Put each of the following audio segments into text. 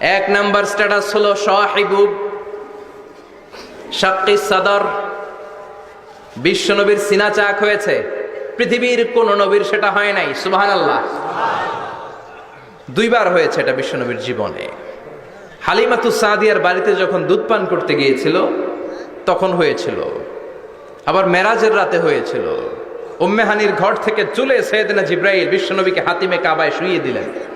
এক number status হলো সাহিবুব শাক্কি সাদর। বিশ্ব নবীর সিনা চাক হয়েছে। পৃথিবীর কোন নবীর সেটা হয় নাই সুবহান আল্লাহ দুইবার হয়েছে এটা বিশ্ব নবীর জীবনে। হালিমাতু সাদিয়ার বাড়িতে যখন দুধ পান করতে গিয়েছিল, তখন হয়েছিল। আবার মেরাজের রাতে হয়েছিল। উম্মেহানির ঘর থেকে চুলে সৈয়দনা জিব্রাইল বিশ্বনবীকে হাতিমে কাবায় শুইয়ে দিলেন।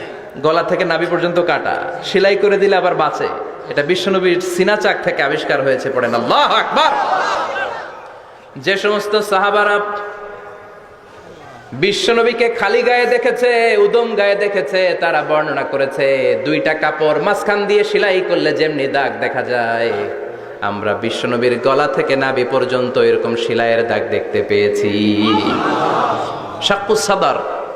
গলা থেকে নাভি পর্যন্ত কাটা। সেলাই করে দিলে আবার বাঁচে। এটা বিশ্বনবীর সিনা চাক থেকে আবিষ্কার হয়েছে, পড়েন আকবার। যে সমস্ত সাহাবারা বিশ্বনবীকে খালি গায়ে দেখেছে, উদম গায়ে দেখেছে, তারা বর্ণনা করেছে, দুইটা কাপড় মাঝখান দিয়ে সেলাই করলে যেমনি দাগ দেখা যায়। আমরা বিশ্বনবীর গলা থেকে নাভি পর্যন্ত এরকম সেলাইয়ের দাগ দেখতে পেয়েছি। শাক্কু সাদার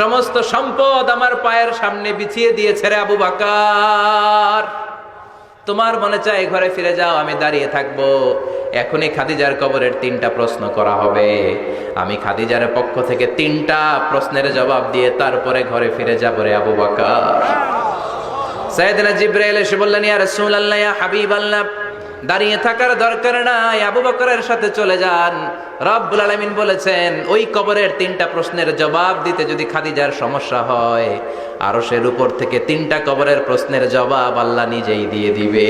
সমস্ত সম্পদ আমার পায়ের সামনে বিছিয়ে দিয়েছে রে আবু বাকার। তোমার মনে চায় ঘরে ফিরে যাও, আমি দাঁড়িয়ে থাকব। এখনই খাদিজার কবরের তিনটা প্রশ্ন করা হবে। আমি খাদিজার পক্ষ থেকে তিনটা প্রশ্নের জবাব দিয়ে তারপরে ঘরে ফিরে যাব রে আবু বাকার। সাইয়েদনা জিব্রাইল এসে বললেন, ইয়া রাসূলুল্লাহ, ইয়া হাবিবাল্লাহ দাঁড়িয়ে থাকার দরকার নাই। আবু বকরের সাথে চলে যান। রব্বুল আলমিন বলেছেন, ওই কবরের তিনটা প্রশ্নের জবাব দিতে যদি খাদিজার সমস্যা হয় আরও সের উপর থেকে তিনটা কবরের প্রশ্নের জবাব আল্লাহ নিজেই দিয়ে দিবে।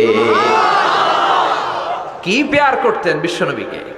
কি পেয়ার করতেন বিশ্বনবীকে?